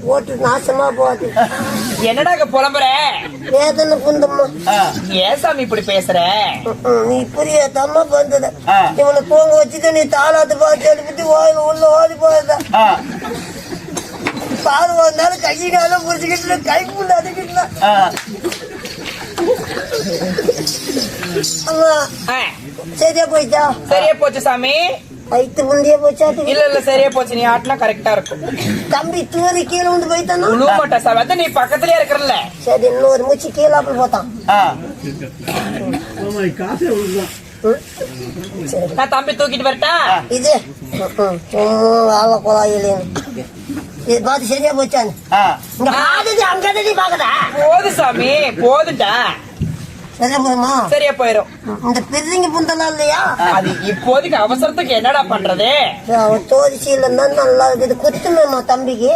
போட்டு நாசமா போகுது. என்னடா புலம்புற? வேதனை குந்தம்மா ஆ, ஏன் சாமி இப்படி பேசுற. நீ புரியாதம்மா வந்தது ஆ. இவனை தூங்க வச்சுட்டு நீ தாளாத்து பார்த்து எழுப்பிட்டு ஓயில் உள்ள ஓடி போயிருந்த பால் வந்தாலும் கை காலம் புரிச்சுக்கிட்டு கை புள்ள அதுக்கிட்டு சரியா போயிட்டா சரியா போச்சு சாமி. வயிற்று முந்தியே போச்சா? இல்ல இல்ல சரியா போச்சு. நீ ஆட்டினா கரெக்டா இருக்கும். தம்பி தூரி கீழே வந்து போயிட்டானா? உழுவ மாட்டா சாமி. அதான் நீ பக்கத்துலயே இருக்கிறல்ல. சரி இன்னொரு மூச்சு கீழே அப்படி போட்டான். சரி நான் தம்பி தூக்கிட்டு வரட்டா? இது. வாழ குழாயிலேன்னு இது பார்த்து சரியா போச்சான்னு ஆ. இங்க பாத்துட்டு அங்க தடி பாக்குதா? போது சாமி போதுட்டா சரியா போயிரும். இந்த பிரிங்க புந்தலாம் இல்லையா? அது இப்போதைக்கு அவசரத்துக்கு என்னடா பண்றது? தோதிச்சு இல்லைன்னா நல்லா இருக்குது. குத்துமேமா தம்பிக்கு.